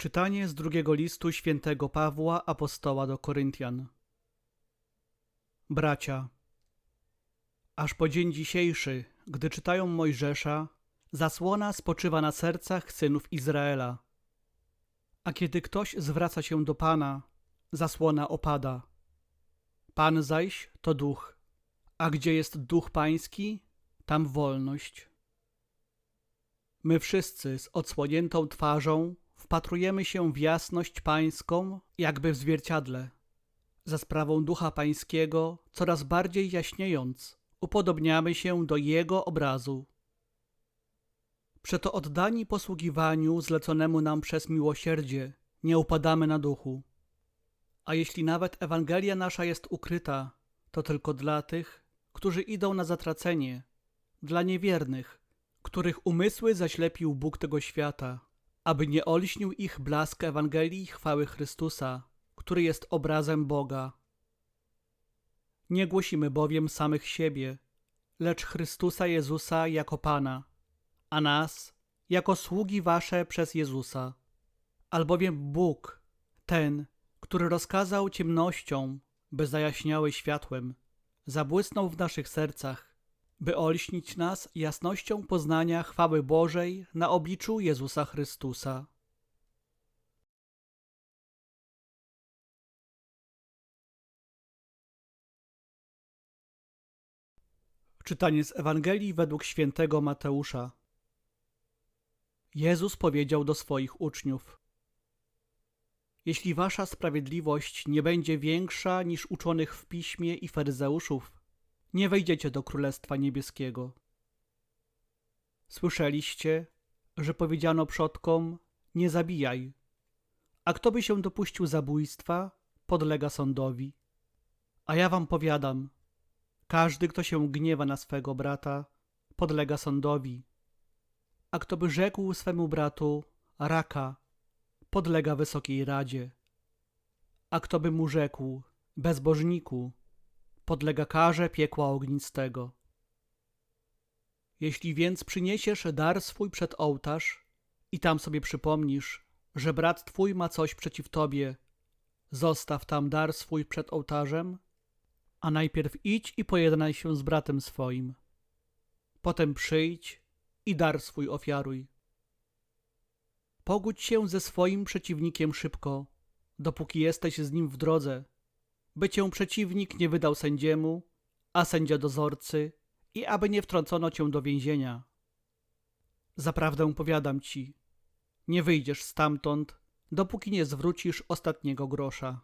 Czytanie z drugiego listu świętego Pawła apostoła do Koryntian. Bracia, aż po dzień dzisiejszy, gdy czytają Mojżesza, zasłona spoczywa na sercach synów Izraela. A kiedy ktoś zwraca się do Pana, zasłona opada. Pan zaś to duch, a gdzie jest duch pański, tam wolność. My wszyscy z odsłoniętą twarzą wpatrujemy się w jasność pańską, jakby w zwierciadle. Za sprawą ducha pańskiego, coraz bardziej jaśniejąc, upodobniamy się do jego obrazu. Przeto oddani posługiwaniu zleconemu nam przez miłosierdzie, nie upadamy na duchu. A jeśli nawet Ewangelia nasza jest ukryta, to tylko dla tych, którzy idą na zatracenie, dla niewiernych, których umysły zaślepił Bóg tego świata, aby nie olśnił ich blask Ewangelii chwały Chrystusa, który jest obrazem Boga. Nie głosimy bowiem samych siebie, lecz Chrystusa Jezusa jako Pana, a nas jako sługi wasze przez Jezusa. Albowiem Bóg, ten, który rozkazał ciemnościom, by zajaśniały światłem, zabłysnął w naszych sercach, by olśnić nas jasnością poznania chwały Bożej na obliczu Jezusa Chrystusa. Czytanie z Ewangelii według świętego Mateusza. Jezus powiedział do swoich uczniów: Jeśli wasza sprawiedliwość nie będzie większa niż uczonych w piśmie i faryzeuszów, nie wejdziecie do Królestwa Niebieskiego. Słyszeliście, że powiedziano przodkom: Nie zabijaj, a kto by się dopuścił zabójstwa, podlega sądowi. A ja wam powiadam: każdy, kto się gniewa na swego brata, podlega sądowi. A kto by rzekł swemu bratu: Raka, podlega wysokiej radzie. A kto by mu rzekł: Bezbożniku, podlega karze piekła ognistego. Jeśli więc przyniesiesz dar swój przed ołtarz i tam sobie przypomnisz, że brat twój ma coś przeciw tobie, zostaw tam dar swój przed ołtarzem, a najpierw idź i pojednaj się z bratem swoim. Potem przyjdź i dar swój ofiaruj. Pogódź się ze swoim przeciwnikiem szybko, dopóki jesteś z nim w drodze, by cię przeciwnik nie wydał sędziemu, a sędzia dozorcy i aby nie wtrącono cię do więzienia. Zaprawdę powiadam ci, nie wyjdziesz stamtąd, dopóki nie zwrócisz ostatniego grosza.